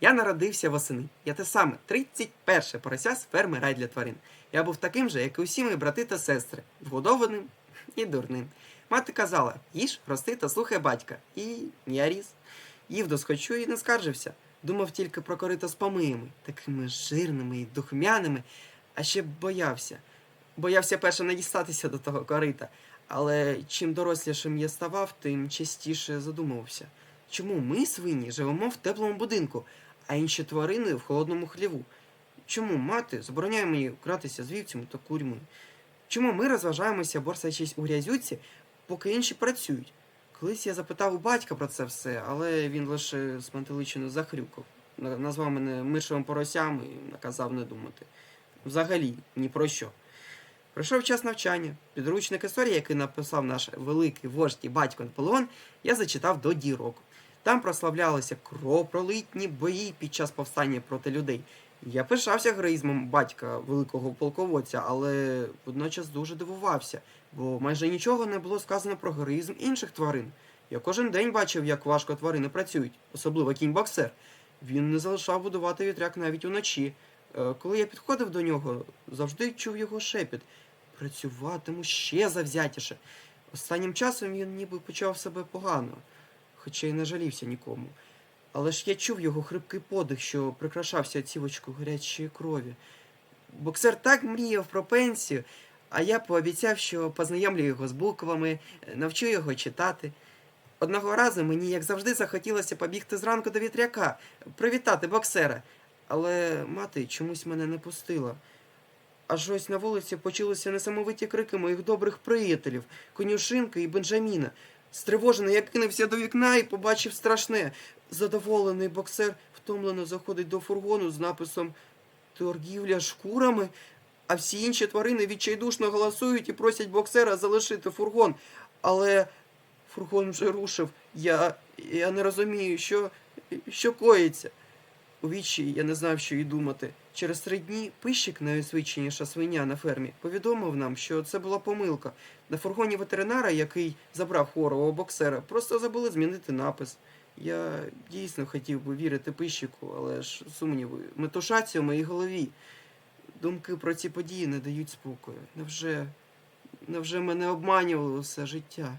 Я народився восени. Я те саме 31 порося з ферми рай для тварин. Я був таким же, як і усі мої брати та сестри, вгодованим і дурним. Мати казала: їж, рости та слухай батька. І я ріс. Їв досхочу і не скаржився. Думав тільки про корито з помиями, такими жирними і духмяними, а ще боявся. Боявся першим не дістатися до того корита. Але чим дорослішим я ставав, тим частіше задумувався. Чому ми, свині, живемо в теплому будинку, а інші тварини в холодному хліву? Чому мати забороняє мені гратися з вівцями та курьми? Чому ми розважаємося, борсаючись у грязюці, поки інші працюють? Колись я запитав у батька про це все, але він лише спантеличено захрюкав, назвав мене мишевим поросям і наказав не думати. Взагалі ні про що. Пройшов час навчання. Підручник історії, який написав наш великий вождь і батько Наполеон, я зачитав до дірок. Там прославлялися кровопролитні бої під час повстання проти людей. Я пишався героїзмом батька великого полководця, але водночас дуже дивувався, бо майже нічого не було сказано про героїзм інших тварин. Я кожен день бачив, як важко тварини працюють, особливо кінь-боксер. Він не залишав будувати вітряк навіть уночі. Е, Коли я підходив до нього, завжди чув його шепіт. Працюватиму ще завзятіше. Останнім часом він ніби почав себе погано, хоча й не жалівся нікому. Але ж я чув його хрипкий подих, що прикрашався цівочкою гарячої крові. Боксер так мріяв про пенсію, а я пообіцяв, що познайомлю його з буквами, навчу його читати. Одного разу мені, як завжди, захотілося побігти зранку до вітряка, привітати боксера. Але мати чомусь мене не пустила. Аж ось на вулиці почулися несамовиті крики моїх добрих приятелів, конюшинки і Бенджаміна. Стривожений, я кинувся до вікна і побачив страшне. Задоволений боксер втомлено заходить до фургону з написом Торгівля шкурами, а всі інші тварини відчайдушно голосують і просять боксера залишити фургон. Але фургон вже рушив. Я, я не розумію, що, що коїться. У вічі я не знав, що й думати. Через три дні пищик, найосвіченіша свиня на фермі, повідомив нам, що це була помилка. На фургоні ветеринара, який забрав хворого боксера, просто забули змінити напис. Я дійсно хотів би вірити пищику, але ж сумніви метушаться в моїй голові. Думки про ці події не дають спокою. Невже, невже мене обманювали усе життя?